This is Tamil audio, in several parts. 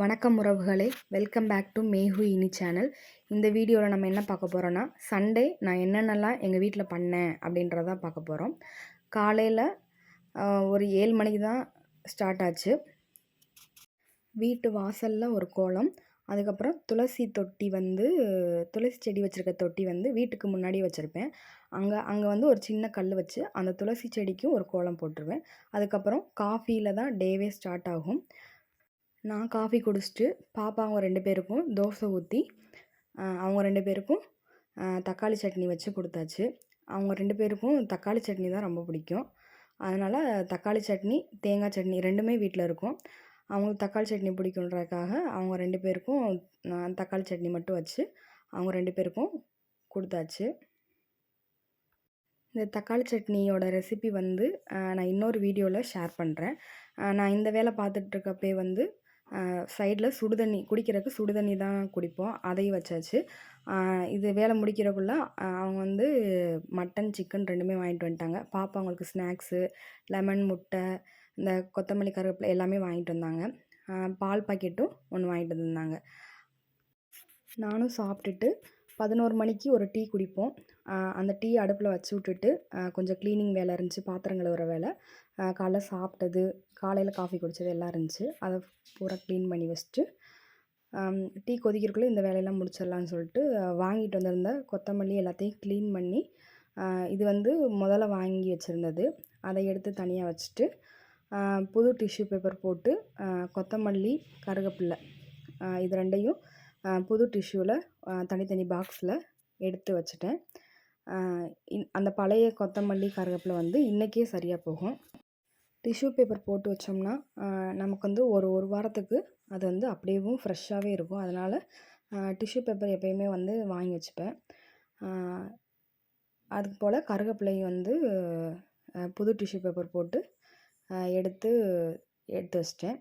வணக்கம் உறவுகளே. வெல்கம் பேக் டு மேஹு இனி சேனல் இந்த வீடியோவில் நம்ம என்ன பார்க்க போகிறோன்னா சண்டே நான் என்னென்னலாம் எங்கள் வீட்டில் பண்ணேன் அப்படின்றத பார்க்க போகிறோம் காலையில் ஒரு ஏழு மணிக்கு தான் ஸ்டார்ட் ஆச்சு. வீட்டு வாசலில் ஒரு கோலம் அதுக்கப்புறம் துளசி தொட்டி வந்து துளசி செடி வச்சுருக்க தொட்டி வந்து வீட்டுக்கு முன்னாடி வச்சுருப்பேன். அங்கே அங்கே வந்து ஒரு சின்ன கல் வச்சு அந்த துளசி செடிக்கும் ஒரு கோலம் போட்டுருவேன். அதுக்கப்புறம் காஃபியில் தான் டேவே ஸ்டார்ட் ஆகும். நான் காஃபி குடிச்சிட்டு பாப்பா அவங்க ரெண்டு பேருக்கும் தோசை ஊற்றி அவங்க ரெண்டு பேருக்கும் தக்காளி சட்னி வச்சு கொடுத்தாச்சு. அவங்க ரெண்டு பேருக்கும் தக்காளி சட்னி தான் ரொம்ப பிடிக்கும். அதனால் தக்காளி சட்னி தேங்காய் சட்னி ரெண்டுமே வீட்டில் இருக்கும். அவங்களுக்கு தக்காளி சட்னி பிடிக்குன்றதுக்காக அவங்க ரெண்டு பேருக்கும் தக்காளி சட்னி மட்டும் வச்சு அவங்க ரெண்டு பேருக்கும் கொடுத்தாச்சு. இந்த தக்காளி சட்னியோட ரெசிபி வந்து நான் இன்னொரு வீடியோவில் ஷேர் பண்ணுறேன் நான் இந்த வேலை பார்த்துட்ருக்கப்பே வந்து சைடில் சுடுதண்ணி குடிக்கிறதுக்கு சுடுதண்ணி தான் குடிப்போம். அதையும் வச்சாச்சு. இது வேலை முடிக்கிறக்குள்ள அவங்க வந்து மட்டன் சிக்கன் ரெண்டுமே வாங்கிட்டு வந்துட்டாங்க. பாப்பா அவங்களுக்கு ஸ்நாக்ஸு லெமன் முட்டை இந்த கொத்தமல்லி கருவேப்பிலை எல்லாமே வாங்கிட்டு வந்தாங்க. பால் பாக்கெட்டும் ஒன்று வாங்கிட்டு வந்தாங்க நானும் சாப்பிட்டுட்டு பதினோரு மணிக்கு ஒரு டீ குடிப்போம். அந்த டீ அடுப்பில் வச்சு விட்டுட்டு கொஞ்சம் க்ளீனிங் வேலை இருந்துச்சு பாத்திரம் கழுவுற வேலை. காலைல சாப்பிட்டது காலையில் காஃபி குடித்தது எல்லாம் இருந்துச்சு. அதை பூரா க்ளீன் பண்ணி வச்சுட்டு டீ கொதிக்கிறக்குள்ளே இந்த வேலையெல்லாம் முடிச்சிடலான்னு சொல்லிட்டு வாங்கிட்டு வந்திருந்த கொத்தமல்லி எல்லாத்தையும் க்ளீன் பண்ணி இது வந்து முதல்ல வாங்கி வச்சுருந்தது. அதை எடுத்து தனியாக வச்சுட்டு புது டிஷ்யூ பேப்பர் போட்டு கொத்தமல்லி கருகப்பில்லை இது ரெண்டையும் புது டிஷ்யூவில் தனித்தனி பாக்ஸில் எடுத்து வச்சுட்டேன். அந்த பழைய கொத்தமல்லி கருகப்பில் வந்து இன்றைக்கே சரியாக போகும். டிஷ்யூ பேப்பர் போட்டு வச்சோம்னா நமக்கு வந்து ஒரு ஒரு வாரத்துக்கு அது வந்து அப்படியேவும் ஃப்ரெஷ்ஷாகவே இருக்கும். அதனால் டிஷ்யூ பேப்பர் எப்பயுமே வந்து வாங்கி வச்சுப்பேன். அதுக்கு போல் கருகப்பிள்ளை வந்து புது டிஷ்யூ பேப்பர் போட்டு எடுத்து எடுத்து வச்சிட்டேன்.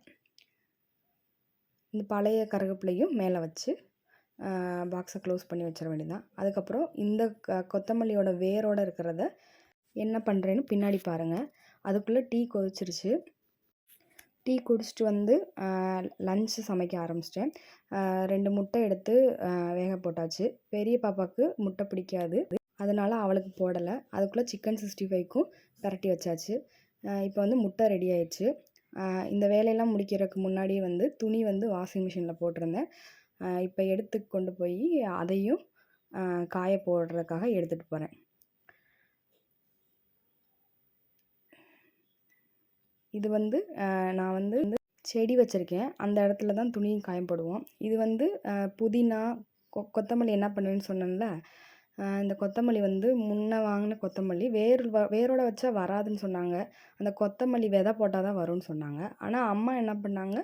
இந்த பழைய கருகப்பிள்ளையும் மேலே வச்சு பாக்ஸை க்ளோஸ் பண்ணி வச்சிட வேண்டியதான் அதுக்கப்புறம் இந்த கொத்தமல்லியோட வேரோடு இருக்கிறத என்ன பண்ணுறேன்னு பின்னாடி பாருங்கள் அதுக்குள்ளே டீ கொதிச்சிருச்சு. டீ குடிச்சிட்டு வந்து லஞ்சு சமைக்க ஆரம்பிச்சிட்டேன். ரெண்டு முட்டை எடுத்து வேக போட்டாச்சு. பெரிய பாப்பாவுக்கு முட்டை பிடிக்காது. அதனால் அவளுக்கு போடலை. அதுக்குள்ளே சிக்கன் சிக்ஸ்டி ஃபைவ்க்கும் பரட்டி வச்சாச்சு. இப்போ வந்து முட்டை ரெடி ஆயிடுச்சு. இந்த வேலையெல்லாம் முடிக்கிறதுக்கு முன்னாடியே வந்து துணி வந்து வாஷிங் மிஷினில் போட்டிருந்தேன். இப்போ எடுத்து கொண்டு போய் அதையும் காய போடுறதுக்காக எடுத்துகிட்டு போகிறேன் இது வந்து நான் வந்து செடி வச்சுருக்கேன். அந்த இடத்துல தான் துணியும் காயப்படுவோம் இது வந்து புதினா கொ கொத்தமல்லி என்ன பண்ணுவேன்னு சொன்னேன்ல இந்த கொத்தமல்லி வந்து முன்ன வாங்கின கொத்தமல்லி வேர் வ வேரோட வச்சா வராதுன்னு சொன்னாங்க. அந்த கொத்தமல்லி விதை போட்டால் தான் வரும்னு சொன்னாங்க. ஆனால் அம்மா என்ன பண்ணாங்க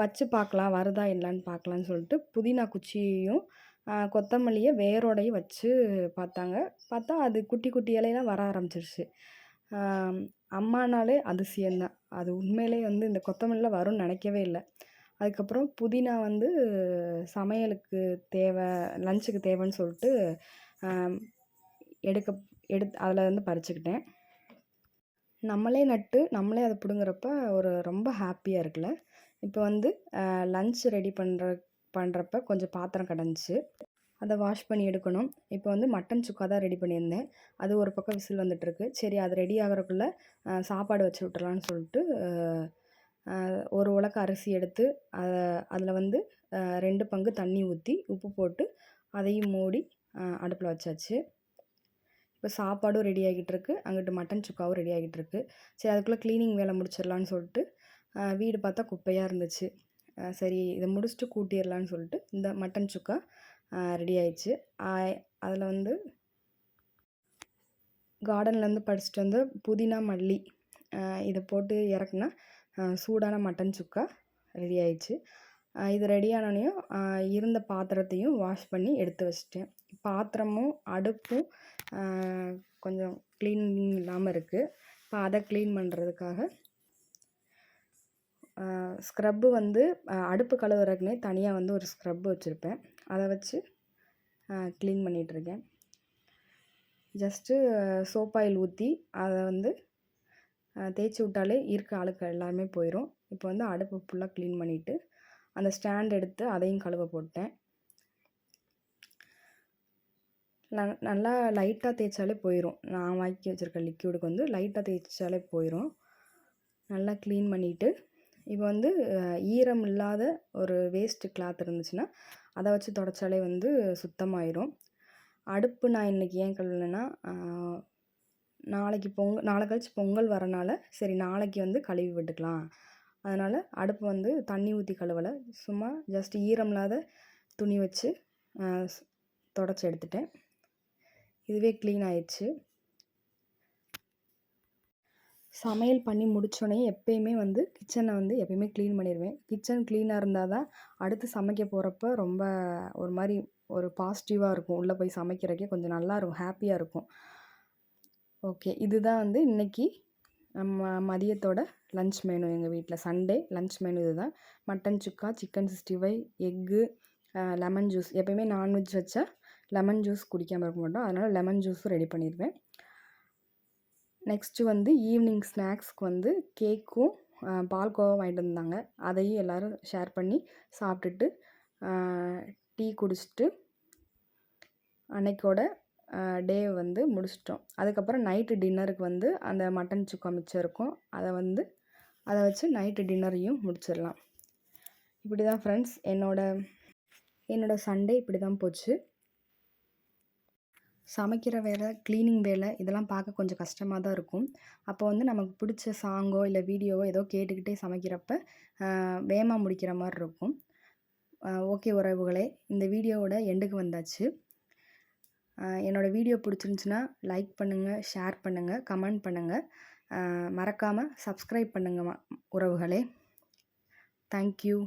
வச்சு பார்க்கலாம் வருதா இல்லைன்னு பார்க்கலான்னு சொல்லிட்டு புதினா குச்சியையும் கொத்தமல்லியை வேரோடையும் வச்சு பார்த்தாங்க. பார்த்தா அது குட்டி குட்டி இலையெல்லாம் வர ஆரம்பிச்சிருச்சு. அம்மானாலே அதிசயம்தான் அது உண்மையிலே வந்து இந்த கொத்தமல்லியில் வரும்னு நினைக்கவே இல்லை. அதுக்கப்புறம் புதினா வந்து சமையலுக்கு தேவை லஞ்சுக்கு தேவைன்னு சொல்லிட்டு எடுக்க எடுத்து அதில் வந்து பறிச்சுக்கிட்டேன். நம்மளே நட்டு நம்மளே அதை பிடுங்குறப்ப ஒரு ரொம்ப ஹாப்பியாக இருக்குல்ல. இப்போ வந்து லஞ்ச் ரெடி பண்ணுற பண்ணுறப்ப கொஞ்சம் பாத்திரம் கிடஞ்சிச்சு. அதை வாஷ் பண்ணி எடுக்கணும். இப்போ வந்து மட்டன் சுக்கா தான் ரெடி பண்ணியிருந்தேன். அது ஒரு பக்கம் விசில் வந்துட்டுருக்கு. சரி அது ரெடி ஆகிறக்குள்ளே சாப்பாடு வச்சு விட்டுறலான்னு சொல்லிட்டு ஒரு உலக்க அரிசி எடுத்து அதை அதில் வந்து ரெண்டு பங்கு தண்ணி ஊற்றி உப்பு போட்டு அதையும் மூடி அடுப்பில் வச்சாச்சு. இப்போ சாப்பாடும் ரெடி ஆகிட்டுருக்கு. அங்கிட்டு மட்டன் சுக்காவும் ரெடி ஆகிட்டு இருக்கு சரி அதுக்குள்ளே க்ளீனிங் வேலை முடிச்சிடலான்னு சொல்லிட்டு வீடு பார்த்தா குப்பையாக இருந்துச்சு. சரி இதை முடிச்சுட்டு கூட்டிடலான்னு சொல்லிட்டு இந்த மட்டன் சுக்கா ரெடி ஆயிடுச்சு. அதில் வந்து கார்டன்லேருந்து படிச்சுட்டு வந்து புதினா மல்லி இதை போட்டு இறக்குனா சூடான மட்டன் சுக்கா ரெடி ஆயிடுச்சு. இது ரெடி இருந்த பாத்திரத்தையும் வாஷ் பண்ணி எடுத்து வச்சுட்டேன். பாத்திரமும் அடுப்பும் கொஞ்சம் க்ளீன் இல்லாமல் இருக்குது இப்போ அதை க்ளீன் பண்ணுறதுக்காக ஸ்க்ரப்பு வந்து அடுப்பு கழுவுறதுக்குனே தனியாக வந்து ஒரு ஸ்க்ரப்பு வச்சுருப்பேன். அதை வச்சு க்ளீன் பண்ணிகிட்ருக்கேன் ஜஸ்ட்டு சோப் ஆயில் ஊற்றி அதை வந்து தேய்ச்சி விட்டாலே இருக்க அழுக்கு எல்லாமே போயிடும் இப்போ வந்து அடுப்பு ஃபுல்லாக க்ளீன் பண்ணிவிட்டு அந்த ஸ்டாண்ட் எடுத்து அதையும் கழுவ போட்டேன். ந- நல்லா லைட்டாக தேய்ச்சாலே போயிடும் நான் வாங்கி வச்சுருக்க லிக்யூடுக்கு வந்து லைட்டாக தேய்ச்சாலே போயிடும் நல்லா க்ளீன் பண்ணிவிட்டு இப்போ வந்து ஈரம் இல்லாத ஒரு வேஸ்ட்டு கிளாத் இருந்துச்சுன்னா அதை வச்சு தொடச்சாலே வந்து சுத்தமாயிரும். அடுப்பு நான் இன்றைக்கி ஏன் கழுவுனேன்னா நாளைக்கு பொங்கல் நாளை கழிச்சு பொங்கல் வரனால சரி நாளைக்கு வந்து கழுவி விட்டுக்கலாம். அதனால் அடுப்பு வந்து தண்ணி ஊற்றி கழுவலை. சும்மா ஜஸ்ட் ஈரம் இல்லாத துணி வச்சு தொடச்சி எடுத்துட்டேன். இதுவே க்ளீன் ஆயிடுச்சு. சமையல் பண்ணி முடித்தோடனே எப்பயுமே வந்து கிச்சனை வந்து எப்பயுமே க்ளீன் பண்ணிடுவேன் கிச்சன் க்ளீனாக இருந்தால் தான் அடுத்து சமைக்க போகிறப்ப ரொம்ப ஒரு மாதிரி ஒரு பாசிட்டிவாக இருக்கும். உள்ளே போய் சமைக்கிறக்கே கொஞ்சம் நல்லா இருக்கும். ஹாப்பியாக இருக்கும். ஓகே இதுதான் வந்து இன்றைக்கி நம்ம மதியத்தோட லஞ்ச் மெனு எங்கள் வீட்டில் சண்டே லஞ்ச் மெனு இதுதான். Mutton chukka chicken sixty five egg lemon juice எப்பயுமே நான்வெஜ் வச்சா லெமன் ஜூஸ் குடிக்காமல் இருக்க மாட்டோம். அதனால் லெமன் ஜூஸும் ரெடி பண்ணிடுவேன் நெக்ஸ்ட்டு வந்து ஈவினிங் ஸ்நாக்ஸ்க்கு வந்து கேக்கும் பால்கோவா வாங்கிட்டு வந்தாங்க. அதையும் எல்லோரும் ஷேர் பண்ணி சாப்பிட்டுட்டு டீ குடிச்சிட்டு அன்னைக்கோட டே வந்து முடிச்சிட்டோம். அதுக்கப்புறம் நைட்டு டின்னருக்கு வந்து அந்த மட்டன் சுக்கா மிச்சம் இருக்கும். அதை வந்து அதை வச்சு நைட்டு டின்னரையும் முடிச்சிடலாம். இப்படி தான் ஃப்ரெண்ட்ஸ் என்னோட என்னோடய சண்டே இப்படி தான் போச்சு. சமைக்கிற வேலை க்ளீனிங் வேலை இதெல்லாம் பார்க்க கொஞ்சம் கஷ்டமாக தான் இருக்கும். அப்போ வந்து நமக்கு பிடிச்ச சாங்கோ இல்லை வீடியோவோ ஏதோ கேட்டுக்கிட்டே சமைக்கிறப்ப வேகமாக முடிக்கிற மாதிரி இருக்கும். ஓகே உறவுகளே இந்த வீடியோவோட எண்டுக்கு வந்தாச்சு. என்னோடய வீடியோ பிடிச்சிருந்துச்சுன்னா லைக் பண்ணுங்கள் ஷேர் பண்ணுங்கள் கமெண்ட் பண்ணுங்கள் மறக்காமல் சப்ஸ்கிரைப் பண்ணுங்கள் உறவுகளே. தேங்க்யூ